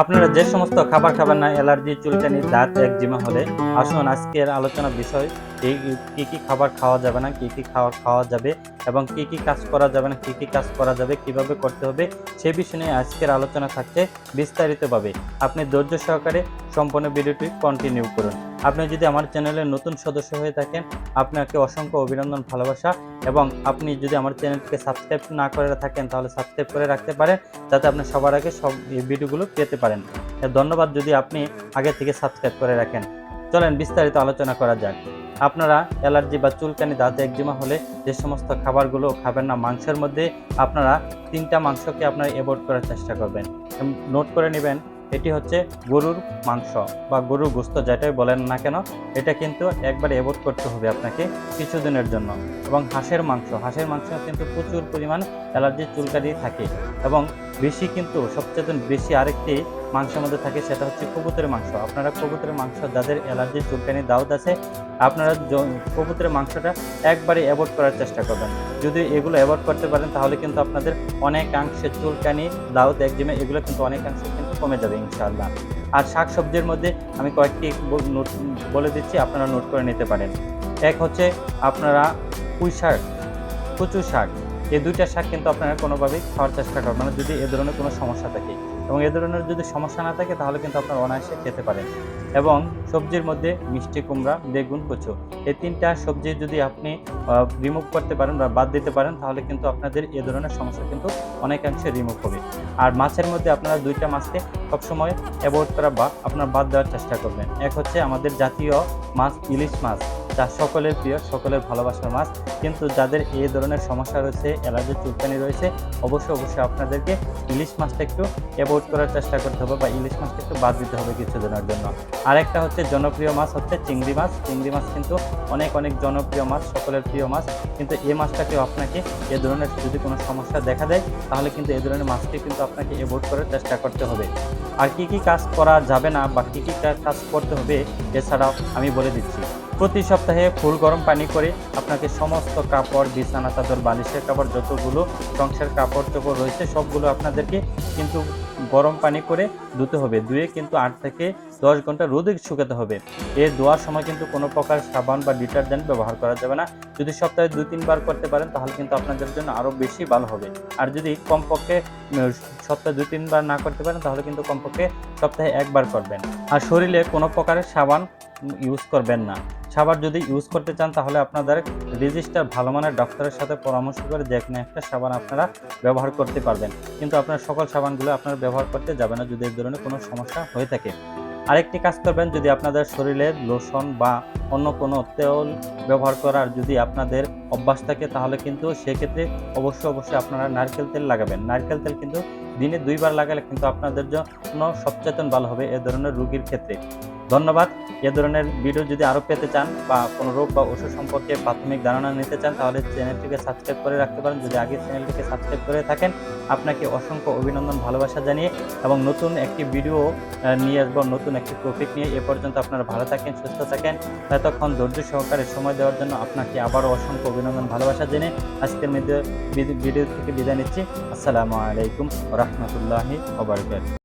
আপনারা যে সমস্ত খাবার খাবেন না, অ্যালার্জি, চুলকানি, দাঁত একজিমা হলে, আসুন আজকের আলোচনা বিষয়, এই কী কি খাবার খাওয়া যাবে না, কী কী খাওয়া খাওয়া যাবে এবং কী কী কাজ করা যাবে না, কী কী কাজ করা যাবে, কীভাবে করতে হবে, সে বিষয়ে নিয়ে আজকের আলোচনা থাকছে বিস্তারিতভাবে। আপনি ধৈর্য সহকারে সম্পূর্ণ ভিডিওটি কন্টিনিউ করুন। আপনি যদি আমার চ্যানেলের নতুন সদস্য হয়ে থাকেন, আপনাকে অসংখ্য অভিনন্দন, ভালোবাসা এবং আপনি যদি আমার চ্যানেলটিকে সাবস্ক্রাইব না করে থাকেন, তাহলে সাবস্ক্রাইব করে রাখতে পারেন, যাতে আপনি সবার আগে সব ভিডিওগুলো পেতে পারেন। ধন্যবাদ যদি আপনি আগে থেকে সাবস্ক্রাইব করে রাখেন। চলেন বিস্তারিত আলোচনা করা যাক। আপনারা অ্যালার্জি বা চুলকানি, দাঁত একজিমা হলে যে সমস্ত খাবারগুলো খাবেন না, মাংসের মধ্যে আপনারা তিনটা মাংসকে আপনারা অ্যাভয়েড করার চেষ্টা করবেন। নোট করে নেবেন এটি হচ্ছে গরুর মাংস বা গরুর গোস্ত যেটাই বলেন না কেন, এটা কিন্তু একবার অ্যাভয়েড করতে হবে আপনাকে কিছুদিনের জন্য। এবং হাঁসের মাংস হাঁসের মাংস কিন্তু প্রচুর পরিমাণ অ্যালার্জি চুলকানি থাকে এবং বেশি কিন্তু, সবচেয়ে বেশি আরেকটি মাংসের মধ্যে থাকে সেটা হচ্ছে কবুতরের মাংস। আপনারা কবুতরের মাংস, যাদের অ্যালার্জি চুলকানি দাউদ আছে, আপনারা কবুতরের মাংসটা একবারে অ্যাভয়েড করার চেষ্টা করবেন। যদি এগুলো অ্যাভয়েড করতে পারেন, তাহলে কিন্তু আপনাদের অনেকাংশে চুলকানি, দাউদ, একজিমে, এগুলো কিন্তু অনেকাংশে কমে যাবে, ইনশাআল্লাহ। আর শাকসবজির মধ্যে আমি কয়েকটি নোট বলে দিচ্ছি, আপনারা নোট করে নিতে পারেন। এক হচ্ছে আপনারা পুঁই শাক কচু শাক। এই দুইটা শাক কিন্তু আপনারা কোনোভাবেই খাওয়ার চেষ্টা করবেন না। যদি এ ধরনের কোনো সমস্যা থাকে এবং এ ধরনের যদি সমস্যা না থাকে তাহলে কিন্তু আপনারা অনায়াসে খেতে পারেন। এবং সবজির মধ্যে মিষ্টি, কুমড়া, বেগুন, কচু এই তিনটা সবজি যদি আপনি রিমুভ করতে পারেন বা বাদ দিতে পারেন তাহলে কিন্তু আপনাদের এ ধরনের সমস্যা কিন্তু অনেকাংশে রিমুভ হবে। আর মাছের মধ্যে আপনারা দুইটা মাছকে সবসময় অ্যাভয়েড করা বা আপনার বাদ দেওয়ার চেষ্টা করবেন। এক হচ্ছে আমাদের জাতীয় মাছ, ইলিশ মাছ। যা সকলের প্রিয়, সকলের ভালোবাসার মাছ। কিন্তু যাদের এই ধরনের সমস্যা রয়েছে অ্যালার্জি চুলকানি রয়েছে, অবশ্যই অবশ্যই আপনাদেরকে ইলিশ মাছটা একটু অ্যাভয়েড করার চেষ্টা করতে হবে বা ইলিশ মাছটা একটু বাদ দিতে হবে কিছুদিনের জন্য। আরেকটা হচ্ছে জনপ্রিয় মাছ হচ্ছে চিংড়ি মাছ। চিংড়ি মাছ কিন্তু অনেক অনেক জনপ্রিয় মাছ, সকলের প্রিয় মাছ। কিন্তু এই মাছটাকেও আপনাকে এ ধরনের যদি কোনো সমস্যা দেখা দেয়, তাহলে কিন্তু এই ধরনের মাছকে কিন্তু আপনাকে অ্যাভয়েড করার চেষ্টা করতে হবে। আর কি কি কাজ করা যাবে না বা কী কী, কাজ করতে হবে, এছাড়াও আমি বলে দিচ্ছি। প্রতি সপ্তাহে ফুল গরম পানি করে আপনাকে সমস্ত কাপড়, বিছানা, চাদর, বালিশের কাপড় যতগুলো সংসার কাপড় চোপড় রয়েছে, সবগুলো আপনাদেরকে কিন্তু গরম পানি করে ধুতে হবে। ধুয়ে কিন্তু আট থেকে দশ ঘণ্টা রোদে শুকাতে হবে। এ ধোয়ার সময় কিন্তু কোনো প্রকার সাবান বা ডিটারজেন্ট ব্যবহার করা যাবে না। যদি সপ্তাহে দুই, তিনবার করতে পারেন, তাহলে কিন্তু আপনাদের জন্য আরও বেশি ভালো হবে। আর যদি কমপক্ষে সপ্তাহে দুই, তিনবার না করতে পারেন, তাহলে কিন্তু কমপক্ষে সপ্তাহে একবার করবেন। আর শরীরে কোনো প্রকারের সাবান ইউজ করবেন না। সাবান যদি ইউজ করতে চান, তাহলে আপনাদের রেজিস্টার ভালো মানের ডক্টরের সাথে পরামর্শ করে যে কোনো একটা সাবান আপনারা ব্যবহার করতে পারবেন। কিন্তু আপনার সকল সাবানগুলো আপনারা ব্যবহার করতে যাবে না, যদি এই ধরনের কোনো সমস্যা হয়ে থাকে। আরেকটি কাজ করবেন, যদি আপনাদের শরীরে লোশন বা অন্য কোনো তেল ব্যবহার করার যদি আপনাদের অভ্যাস থাকে, তাহলে কিন্তু সেক্ষেত্রে অবশ্যই অবশ্যই আপনারা নারকেল তেল লাগাবেন। নারকেল তেল কিন্তু দিনে দুইবার লাগালে কিন্তু আপনাদের জন্য সচেতন ভালো হবে এ ধরনের রোগীর ক্ষেত্রে। ধন্যবাদ। এ ধরনের ভিডিও যদি আরও পেতে চান বা কোনো রোগ বা ওষুধ সম্পর্কে প্রাথমিক ধারণা নিতে চান, তাহলে চ্যানেলটিকে সাবস্ক্রাইব করে রাখতে পারেন। যদি আগে চ্যানেলটিকে সাবস্ক্রাইব করে থাকেন, আপনাকে অসংখ্য অভিনন্দন, ভালোবাসা জানিয়ে এবং নতুন একটি ভিডিও নিয়ে আসব, নতুন একটি টপিক নিয়ে। এ পর্যন্ত আপনারা ভালো থাকেন, সুস্থ থাকেন। এতক্ষণ ধৈর্য সহকারে সময় দেওয়ার জন্য আপনাকে আবারও অসংখ্য অভিনন্দন, ভালোবাসা জেনে আজকের ভিডিও ভিডিও থেকে বিদায় নিচ্ছি। আসসালামু আলাইকুম রহমতুল্লাহি ওবরকাত